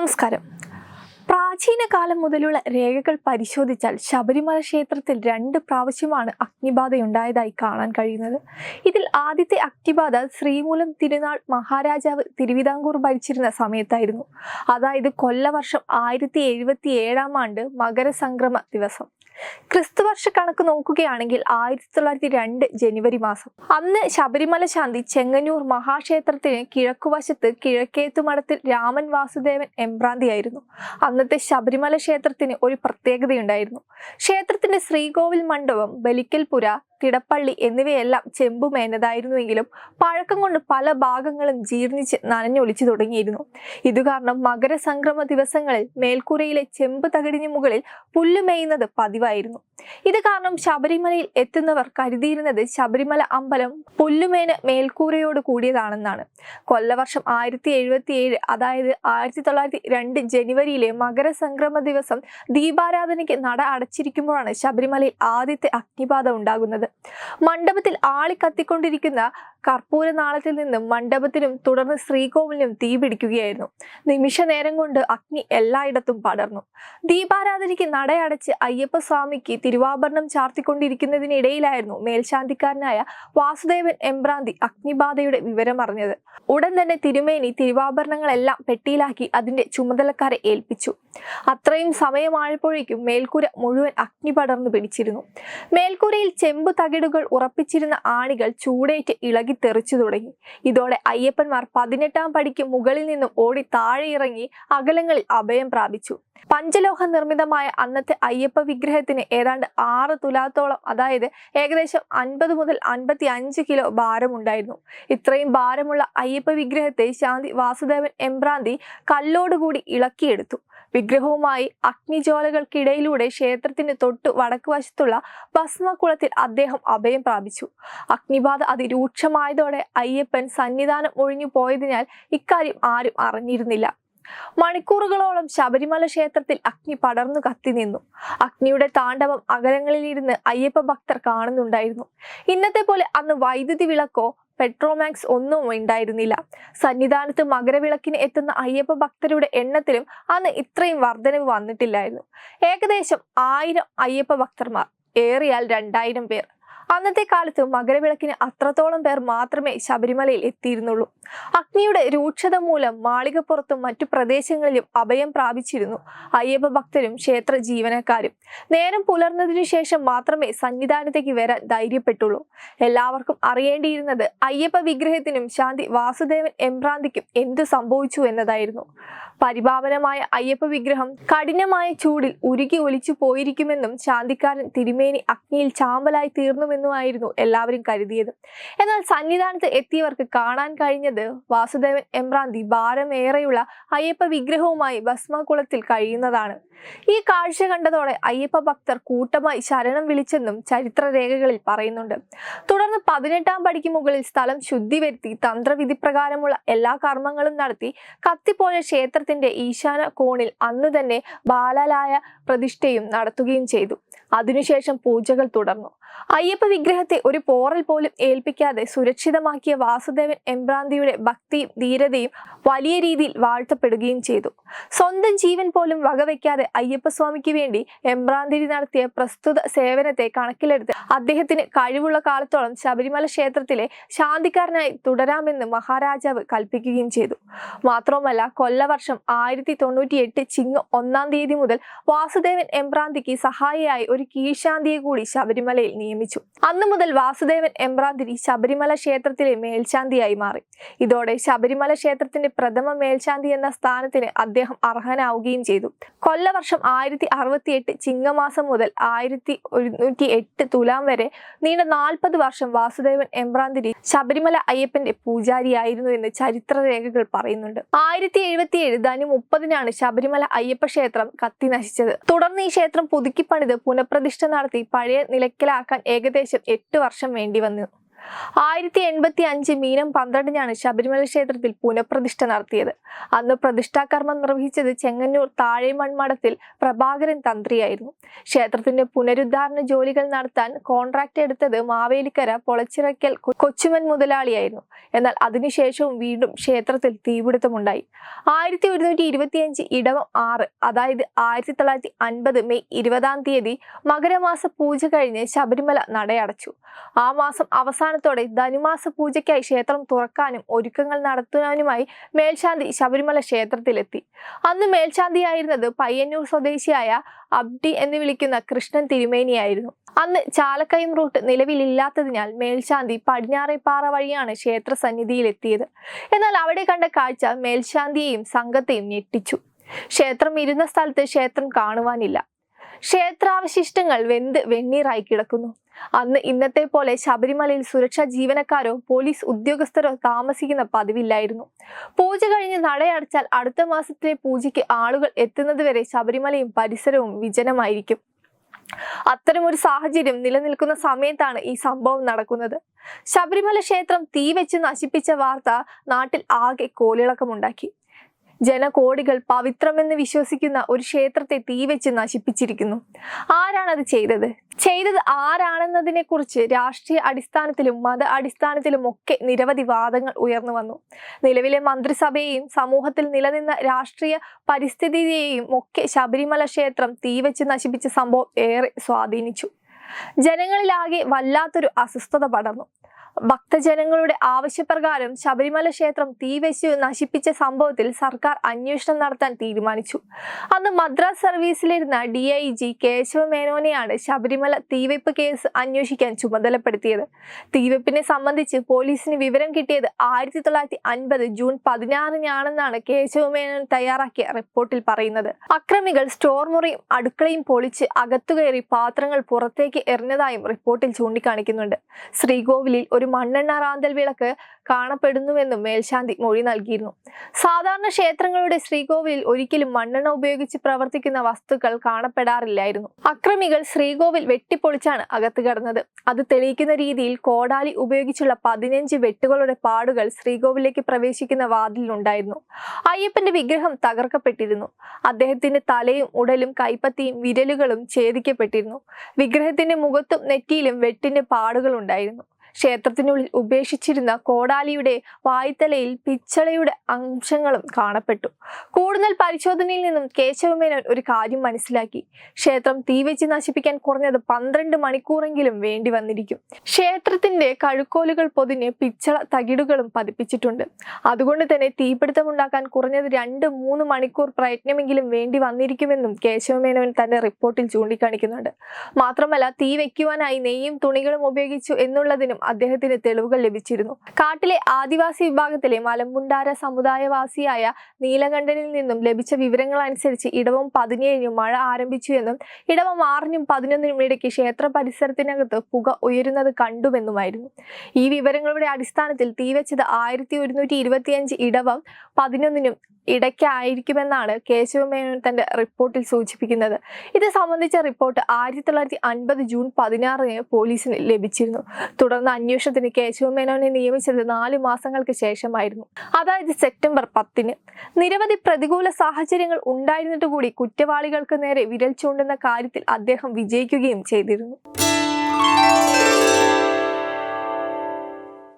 നമസ്കാരം. പ്രാചീന കാലം മുതലുള്ള രേഖകൾ പരിശോധിച്ചാൽ ശബരിമല ക്ഷേത്രത്തിൽ രണ്ട് പ്രാവശ്യമാണ് അഗ്നിബാധയുണ്ടായതായി കാണാൻ കഴിയുന്നത്. ഇതിൽ ആദ്യത്തെ അഗ്നിബാധ ശ്രീമൂലം തിരുനാൾ മഹാരാജാവ് തിരുവിതാംകൂർ ഭരിച്ചിരുന്ന സമയത്തായിരുന്നു. അതായത് കൊല്ലവർഷം ആയിരത്തി എഴുപത്തി ഏഴാം ആണ്ട് മകരസംക്രമ ദിവസം. ക്രിസ്തുവർഷ കണക്ക് നോക്കുകയാണെങ്കിൽ ആയിരത്തി തൊള്ളായിരത്തി രണ്ട് ജനുവരി മാസം. അന്ന് ശബരിമല ശാന്തി ചെങ്ങന്നൂർ മഹാക്ഷേത്രത്തിന് കിഴക്കുവശത്ത് കിഴക്കേത്തുമഠത്തിൽ രാമൻ വാസുദേവൻ എംബ്രാന്തിയായിരുന്നു. അന്നത്തെ ശബരിമല ക്ഷേത്രത്തിന് ഒരു പ്രത്യേകതയുണ്ടായിരുന്നു. ക്ഷേത്രത്തിന്റെ ശ്രീകോവിൽ മണ്ഡപം ബലിക്കൽപുര തിടപ്പള്ളി എന്നിവയെല്ലാം ചെമ്പുമേനതായിരുന്നുവെങ്കിലും പഴക്കം കൊണ്ട് പല ഭാഗങ്ങളും ജീർണിച്ച് നനഞ്ഞൊലിച്ചു തുടങ്ങിയിരുന്നു. ഇതുകാരണം മകരസംക്രമ ദിവസങ്ങളിൽ മേൽക്കൂരയിലെ ചെമ്പ് തകിടിന് മുകളിൽ പുല്ല് മേയുന്നത് പതിവായിരുന്നു. ഇത് കാരണം ശബരിമലയിൽ എത്തുന്നവർ കരുതിയിരുന്നത് ശബരിമല അമ്പലം പുല്ലുമേന് മേൽക്കൂരയോട് കൂടിയതാണെന്നാണ്. കൊല്ലവർഷം ആയിരത്തി എഴുപത്തി ഏഴ് അതായത് ആയിരത്തി തൊള്ളായിരത്തി രണ്ട് ജനുവരിയിലെ മകരസംക്രമ ദിവസം ദീപാരാധനയ്ക്ക് നട അടച്ചിരിക്കുമ്പോഴാണ് ശബരിമലയിൽ ആദ്യത്തെ അഗ്നിബാധ ഉണ്ടാകുന്നത്. മണ്ഡപത്തിൽ ആളി കത്തിക്കൊണ്ടിരിക്കുന്ന കർപ്പൂര നാളത്തിൽ നിന്നും മണ്ഡപത്തിനും തുടർന്ന് ശ്രീകോവിലിനും തീ പിടിക്കുകയായിരുന്നു. നിമിഷ നേരം കൊണ്ട് അഗ്നി എല്ലായിടത്തും പടർന്നു. ദീപാരാധനയ്ക്ക് നടയടച്ച് അയ്യപ്പസ്വാമിക്ക് തിരുവാഭരണം ചാർത്തിക്കൊണ്ടിരിക്കുന്നതിനിടയിലായിരുന്നു മേൽശാന്തിക്കാരനായ വാസുദേവൻ എംബ്രാന്തി അഗ്നിബാധയുടെ വിവരം അറിഞ്ഞത്. ഉടൻ തന്നെ തിരുമേനി തിരുവാഭരണങ്ങളെല്ലാം പെട്ടിയിലാക്കി അതിന്റെ ചുമതലക്കാരെ ഏൽപ്പിച്ചു. അത്രയും സമയമായപ്പോഴേക്കും മേൽക്കൂര മുഴുവൻ അഗ്നി പടർന്നു പിടിച്ചിരുന്നു. മേൽക്കൂരയിൽ ചെമ്പ് തകിടുകൾ ഉറപ്പിച്ചിരുന്ന ആണികൾ ചൂടേറ്റ് ഇളകി തെറിച്ചു തുടങ്ങി. ഇതോടെ അയ്യപ്പന്മാർ പതിനെട്ടാം പടിക്ക് മുകളിൽ നിന്നും ഓടി താഴെ ഇറങ്ങി അകലങ്ങളിൽ അഭയം പ്രാപിച്ചു. പഞ്ചലോഹ നിർമ്മിതമായ അന്നത്തെ അയ്യപ്പ വിഗ്രഹത്തിന് ഏതാണ്ട് ആറ് തുലാത്തോളം അതായത് ഏകദേശം അൻപത് മുതൽ അൻപത്തി അഞ്ച് കിലോ ഭാരമുണ്ടായിരുന്നു. ഇത്രയും ഭാരമുള്ള അയ്യപ്പ വിഗ്രഹത്തെ ശാന്തി വാസുദേവൻ എംബ്രാന്തി കല്ലോടുകൂടി ഇളക്കിയെടുത്തു. വിഗ്രഹവുമായി അഗ്നിജ്വാലകൾക്കിടയിലൂടെ ക്ഷേത്രത്തിന് തൊട്ടു വടക്കുവശത്തുള്ള വശത്തുള്ള ഭസ്മക്കുളത്തിൽ അദ്ദേഹം അഭയം പ്രാപിച്ചു. അഗ്നിബാധ അതിരൂക്ഷമായതോടെ അയ്യപ്പൻ സന്നിധാനം ഒഴിഞ്ഞു പോയതിനാൽ ഇക്കാര്യം ആരും അറിഞ്ഞിരുന്നില്ല. മണിക്കൂറുകളോളം ശബരിമല ക്ഷേത്രത്തിൽ അഗ്നി പടർന്നു കത്തി നിന്നു. അഗ്നിയുടെ താണ്ഡവം അകലങ്ങളിലിരുന്ന് അയ്യപ്പ ഭക്തർ കാണുന്നുണ്ടായിരുന്നു. ഇന്നത്തെ പോലെ അന്ന് വൈദ്യുതി വിളക്കോ പെട്രോമാക്സ് ഒന്നും ഉണ്ടായിരുന്നില്ല. സന്നിധാനത്ത് മകരവിളക്കിന് എത്തുന്ന അയ്യപ്പ ഭക്തരുടെ എണ്ണത്തിലും അന്ന് ഇത്രയും വർധനവ് വന്നിട്ടില്ലായിരുന്നു. ഏകദേശം ആയിരം അയ്യപ്പ ഭക്തർമാർ. ഏറിയാൽ രണ്ടായിരം പേർ. അന്നത്തെ കാലത്ത് മകരവിളക്കിന് അത്രത്തോളം പേർ മാത്രമേ ശബരിമലയിൽ എത്തിയിരുന്നുള്ളൂ. അഗ്നിയുടെ രൂക്ഷത മൂലം മാളികപ്പുറത്തും മറ്റു പ്രദേശങ്ങളിലും അഭയം പ്രാപിച്ചിരുന്നു അയ്യപ്പ ഭക്തരും ക്ഷേത്ര ജീവനക്കാരും. നേരം പുലർന്നതിനു ശേഷം മാത്രമേ സന്നിധാനത്തേക്ക് വരാൻ ധൈര്യപ്പെട്ടുള്ളൂ. എല്ലാവർക്കും അറിയേണ്ടിയിരുന്നത് അയ്യപ്പ വിഗ്രഹത്തിനും ശാന്തി വാസുദേവൻ എംബ്രാന്തിക്കും എന്തു സംഭവിച്ചു എന്നതായിരുന്നു. പരിഭാവനമായ അയ്യപ്പ വിഗ്രഹം കഠിനമായ ചൂടിൽ ഉരുകി ഒലിച്ചു പോയിരിക്കുമെന്നും ശാന്തിക്കാരൻ തിരുമേനി അഗ്നിയിൽ ചാമ്പലായി തീർന്നുമെന്നുമായിരുന്നു എല്ലാവരും കരുതിയത്. എന്നാൽ സന്നിധാനത്ത് എത്തിയവർക്ക് കാണാൻ കഴിഞ്ഞത് വാസുദേവൻ എംബ്രാന്തി ഭാരമേറെയുള്ള അയ്യപ്പ വിഗ്രഹവുമായി ഭസ്മകുളത്തിൽ കഴിയുന്നതാണ്. ഈ കാഴ്ച കണ്ടതോടെ അയ്യപ്പ ഭക്തർ കൂട്ടമായി ശരണം വിളിച്ചെന്നും ചരിത്രരേഖകളിൽ പറയുന്നുണ്ട്. തുടർന്ന് പതിനെട്ടാം പടിക്ക് മുകളിൽ സ്ഥലം ശുദ്ധി വരുത്തി തന്ത്രവിധി പ്രകാരമുള്ള എല്ലാ കർമ്മങ്ങളും നടത്തി കത്തിപ്പോയ ക്ഷേത്രത്തിന്റെ ഈശാന കോണിൽ അന്ന് തന്നെ ബാലാലായ പ്രതിഷ്ഠയും നടത്തുകയും ചെയ്തു. അതിനുശേഷം പൂജകൾ തുടർന്നു. അയ്യപ്പ വിഗ്രഹത്തെ ഒരു പോറൽ പോലും ഏൽപ്പിക്കാതെ സുരക്ഷിതമാക്കിയ വാസുദേവൻ എംബ്രാന്തിയുടെ ഭക്തിയും ധീരതയും വലിയ രീതിയിൽ വാഴ്ത്തപ്പെടുകയും ചെയ്തു. സ്വന്തം ജീവൻ പോലും വകവയ്ക്കാതെ അയ്യപ്പസ്വാമിക്ക് വേണ്ടി എംബ്രാന്തിരി നടത്തിയ പ്രസ്തുത സേവനത്തെ കണക്കിലെടുത്ത് അദ്ദേഹത്തിന് കഴിവുള്ള കാലത്തോളം ശബരിമല ക്ഷേത്രത്തിലെ ശാന്തിക്കാരനായി തുടരാമെന്ന് മഹാരാജാവ് കൽപ്പിക്കുകയും ചെയ്തു. മാത്രവുമല്ല കൊല്ലവർഷം ആയിരത്തി തൊണ്ണൂറ്റി എട്ട് ചിങ്ങം ഒന്നാം തീയതി മുതൽ വാസുദേവൻ എംബ്രാന്തിക്ക് സഹായിയായി ഒരു കീഴ്ശാന്തിയെ കൂടി ശബരിമലയിൽ നിയമിച്ചു. അന്നു മുതൽ വാസുദേവൻ എംബ്രാന്തിരി ശബരിമല ക്ഷേത്രത്തിലെ മേൽശാന്തിയായി മാറി. ഇതോടെ ശബരിമല ക്ഷേത്രത്തിന്റെ പ്രഥമ മേൽശാന്തി എന്ന സ്ഥാനത്തിന് അദ്ദേഹം അർഹനാവുകയും ചെയ്തു. കൊല്ലവർഷം ആയിരത്തി അറുപത്തി എട്ട് ചിങ്ങമാസം മുതൽ ആയിരത്തി ഒരുന്നൂറ്റി എട്ട് തുലാം വരെ നീണ്ട നാൽപ്പത് വർഷം വാസുദേവൻ എംബ്രാന്തിരി ശബരിമല അയ്യപ്പന്റെ പൂജാരിയായിരുന്നു എന്ന് ചരിത്ര രേഖകൾ പറയുന്നുണ്ട്. ആയിരത്തി എഴുപത്തി ഏഴ് ധനു മുപ്പതിനാണ് ശബരിമല അയ്യപ്പ ക്ഷേത്രം കത്തി നശിച്ചത് തുടർന്ന് ഈ ക്ഷേത്രം പുതുക്കിപ്പണിത് പുനഃപ്രതിഷ്ഠ നടത്തി പഴയ നിലയ്ക്കലാക്കാൻ ഏകദേശം എട്ട് വർഷം വേണ്ടി വന്നു. ആയിരത്തി എൺപത്തി അഞ്ച് മീനം പന്ത്രണ്ടിനാണ് ശബരിമല ക്ഷേത്രത്തിൽ പുനഃപ്രതിഷ്ഠ നടത്തിയത്. അന്ന് പ്രതിഷ്ഠാകർമ്മം നിർവഹിച്ചത് ചെങ്ങന്നൂർ താഴെമൺമഠത്തിൽ പ്രഭാകരൻ തന്ത്രിയായിരുന്നു. ക്ഷേത്രത്തിന്റെ പുനരുദ്ധാരണ ജോലികൾ നടത്താൻ കോൺട്രാക്ട് എടുത്തത് മാവേലിക്കര പൊളച്ചിറക്കൽ കൊച്ചുമൻ മുതലാളിയായിരുന്നു. എന്നാൽ അതിനുശേഷവും വീണ്ടും ക്ഷേത്രത്തിൽ തീപിടുത്തമുണ്ടായി. ആയിരത്തി ഒരുന്നൂറ്റി ഇരുപത്തിയഞ്ച് ഇടവം ആറ് അതായത് ആയിരത്തി തൊള്ളായിരത്തി അൻപത് മെയ് ഇരുപതാം തീയതി മകരമാസ പൂജ കഴിഞ്ഞ് ശബരിമല നടയടച്ചു. ആ മാസം അവസാനത്തോടെ ധനുമാസ പൂജയ്ക്കായി ക്ഷേത്രം തുറക്കാനും ഒരുക്കങ്ങൾ നടത്തുവാനുമായി മേൽശാന്തി ശബരിമല ക്ഷേത്രത്തിലെത്തി. അന്ന് മേൽശാന്തിയായിരുന്നത് പയ്യന്നൂർ സ്വദേശിയായ അബ്ഡി എന്ന് വിളിക്കുന്ന കൃഷ്ണൻ തിരുമേനിയായിരുന്നു. അന്ന് ചാലക്കയം റൂട്ട് നിലവിലില്ലാത്തതിനാൽ മേൽശാന്തി പടിഞ്ഞാറേപ്പാറ വഴിയാണ് ക്ഷേത്ര സന്നിധിയിലെത്തിയത്. എന്നാൽ അവിടെ കണ്ട കാഴ്ച മേൽശാന്തിയെയും സംഘത്തെയും ഞെട്ടിച്ചു. ക്ഷേത്രം ഇരുന്ന സ്ഥലത്ത് ക്ഷേത്രം കാണുവാനില്ല. ക്ഷേത്രാവശിഷ്ടങ്ങൾ വെന്ത് വെണ്ണീറായി കിടക്കുന്നു. അന്ന് ഇന്നത്തെ പോലെ ശബരിമലയിൽ സുരക്ഷാ ജീവനക്കാരോ പോലീസ് ഉദ്യോഗസ്ഥരോ താമസിക്കുന്ന പതിവില്ലായിരുന്നു. പൂജ കഴിഞ്ഞ് നടയടച്ചാൽ അടുത്ത മാസത്തിലെ പൂജയ്ക്ക് ആളുകൾ എത്തുന്നതുവരെ ശബരിമലയും പരിസരവും വിജനമായിരിക്കും. അത്തരമൊരു സാഹചര്യം നിലനിൽക്കുന്ന സമയത്താണ് ഈ സംഭവം നടക്കുന്നത്. ശബരിമല ക്ഷേത്രം തീ വെച്ച് നശിപ്പിച്ച വാർത്ത നാട്ടിൽ ആകെ കോളിളക്കമുണ്ടാക്കി ജനകോടികൾ പവിത്രമെന്ന് വിശ്വസിക്കുന്ന ഒരു ക്ഷേത്രത്തെ തീവച്ച് നശിപ്പിച്ചിരിക്കുന്നു. ആരാണത് ചെയ്തത്? ചെയ്തത് ആരാണെന്നതിനെ കുറിച്ച് രാഷ്ട്രീയ അടിസ്ഥാനത്തിലും മത അടിസ്ഥാനത്തിലും ഒക്കെ നിരവധി വാദങ്ങൾ ഉയർന്നു വന്നു. നിലവിലെ മന്ത്രിസഭയെയും സമൂഹത്തിൽ നിലനിന്ന രാഷ്ട്രീയ പരിസ്ഥിതിയെയും ഒക്കെ ശബരിമല ക്ഷേത്രം തീവച്ച് നശിപ്പിച്ച സംഭവം ഏറെ സ്വാധീനിച്ചു. ജനങ്ങളിലാകെ വല്ലാത്തൊരു അസ്വസ്ഥത പടർന്നു. ഭക്തജനങ്ങളുടെ ആവശ്യപ്രകാരം ശബരിമല ക്ഷേത്രം തീവെച്ച് നശിപ്പിച്ച സംഭവത്തിൽ സർക്കാർ അന്വേഷണം നടത്താൻ തീരുമാനിച്ചു. അന്ന് മദ്രാസ് സർവീസിലിരുന്ന ഡി ഐ ജി കേശവ മേനോനെയാണ് ശബരിമല തീവെപ്പ് കേസ് അന്വേഷിക്കാൻ ചുമതലപ്പെടുത്തിയത്. തീവെപ്പിനെ സംബന്ധിച്ച് പോലീസിന് വിവരം കിട്ടിയത് ആയിരത്തി തൊള്ളായിരത്തി അൻപത് ജൂൺ പതിനാറിനാണെന്നാണ് കേശവ മേനോൻ തയ്യാറാക്കിയ റിപ്പോർട്ടിൽ പറയുന്നത്. അക്രമികൾ സ്റ്റോർ മുറിയും അടുക്കളയും പൊളിച്ച് അകത്തുകയറി പാത്രങ്ങൾ പുറത്തേക്ക് എറിഞ്ഞതായും റിപ്പോർട്ടിൽ ചൂണ്ടിക്കാണിക്കുന്നുണ്ട്. ശ്രീകോവിലിൽ ഒരു മണ്ണെണ്ണ റാന്തൽ വിളക്ക് കാണപ്പെടുന്നുവെന്നും മേൽശാന്തി മൊഴി നൽകിയിരുന്നു. സാധാരണ ക്ഷേത്രങ്ങളുടെ ശ്രീകോവിലിൽ ഒരിക്കലും മണ്ണെണ്ണ ഉപയോഗിച്ച് പ്രവർത്തിക്കുന്ന വസ്തുക്കൾ കാണപ്പെടാറില്ലായിരുന്നു. അക്രമികൾ ശ്രീകോവിൽ വെട്ടിപ്പൊളിച്ചാണ് അകത്ത് കടന്നത്. അത് തെളിയിക്കുന്ന രീതിയിൽ കോടാലി ഉപയോഗിച്ചുള്ള പതിനഞ്ച് വെട്ടുകളുടെ പാടുകൾ ശ്രീകോവിലേക്ക് പ്രവേശിക്കുന്ന വാതിലിലുണ്ടായിരുന്നു. അയ്യപ്പന്റെ വിഗ്രഹം തകർക്കപ്പെട്ടിരുന്നു. അദ്ദേഹത്തിന്റെ തലയും ഉടലും കൈപ്പത്തിയും വിരലുകളും ഛേദിക്കപ്പെട്ടിരുന്നു. വിഗ്രഹത്തിന്റെ മുഖത്തും നെറ്റിയിലും വെട്ടിന്റെ പാടുകൾ ഉണ്ടായിരുന്നു. ക്ഷേത്രത്തിനുള്ളിൽ ഉപേക്ഷിച്ചിരുന്ന കോടാലിയുടെ വായ്ത്തലയിൽ പിച്ചളയുടെ അംശങ്ങളും കാണപ്പെട്ടു. കൂടുതൽ പരിശോധനയിൽ നിന്നും കേശവമേനോൻ ഒരു കാര്യം മനസ്സിലാക്കി. ക്ഷേത്രം തീവെച്ച് നശിപ്പിക്കാൻ കുറഞ്ഞത് പന്ത്രണ്ട് മണിക്കൂറെങ്കിലും വേണ്ടി വന്നിരിക്കും. ക്ഷേത്രത്തിന്റെ കഴുക്കോലുകൾ പൊതിഞ്ഞ് പിച്ചള തകിടുകളും പതിപ്പിച്ചിട്ടുണ്ട്. അതുകൊണ്ട് തന്നെ തീപിടുത്തമുണ്ടാക്കാൻ കുറഞ്ഞത് രണ്ട് മൂന്ന് മണിക്കൂർ പ്രയത്നമെങ്കിലും വേണ്ടി വന്നിരിക്കുമെന്നും കേശവമേനോൻ തന്റെ റിപ്പോർട്ടിൽ ചൂണ്ടിക്കാണിക്കുന്നുണ്ട്. മാത്രമല്ല തീ വെക്കുവാനായി നെയ്യും തുണികളും ഉപയോഗിച്ചു എന്നുള്ളതിനും അദ്ദേഹത്തിന് തെളിവുകൾ ലഭിച്ചിരുന്നു. കാട്ടിലെ ആദിവാസി വിഭാഗത്തിലെ മലമ്പുണ്ടാര സമുദായവാസിയായ നീലകണ്ഠനിൽ നിന്നും ലഭിച്ച വിവരങ്ങൾ അനുസരിച്ച് ഇടവം പതിനേഴിനും മഴ ആരംഭിച്ചു എന്നും ഇടവം ആറിനും പതിനൊന്നിനും ഇടയ്ക്ക് ക്ഷേത്ര പരിസരത്തിനകത്ത് പുക ഉയരുന്നത് കണ്ടുവെന്നുമായിരുന്നു. ഈ വിവരങ്ങളുടെ അടിസ്ഥാനത്തിൽ തീവച്ചത് ആയിരത്തി ഒരുന്നൂറ്റി ഇടവം പതിനൊന്നിനും ഇടയ്ക്കായിരിക്കുമെന്നാണ് കേശവമേനോൻ തന്റെ റിപ്പോർട്ടിൽ സൂചിപ്പിക്കുന്നത്. ഇത് സംബന്ധിച്ച റിപ്പോർട്ട് ആയിരത്തി തൊള്ളായിരത്തി അൻപത് ജൂൺ പതിനാറിന് പോലീസിന് ലഭിച്ചിരുന്നു. തുടർന്ന് അന്വേഷണത്തിന് കേശവമേനോനെ നിയമിച്ചത് നാല് മാസങ്ങൾക്ക് ശേഷമായിരുന്നു. അതായത് സെപ്റ്റംബർ പത്തിന്. നിരവധി പ്രതികൂല സാഹചര്യങ്ങൾ ഉണ്ടായിരുന്നിട്ട് കൂടി കുറ്റവാളികൾക്ക് നേരെ വിരൽ ചൂണ്ടുന്ന കാര്യത്തിൽ അദ്ദേഹം വിജയിക്കുകയും ചെയ്തിരുന്നു.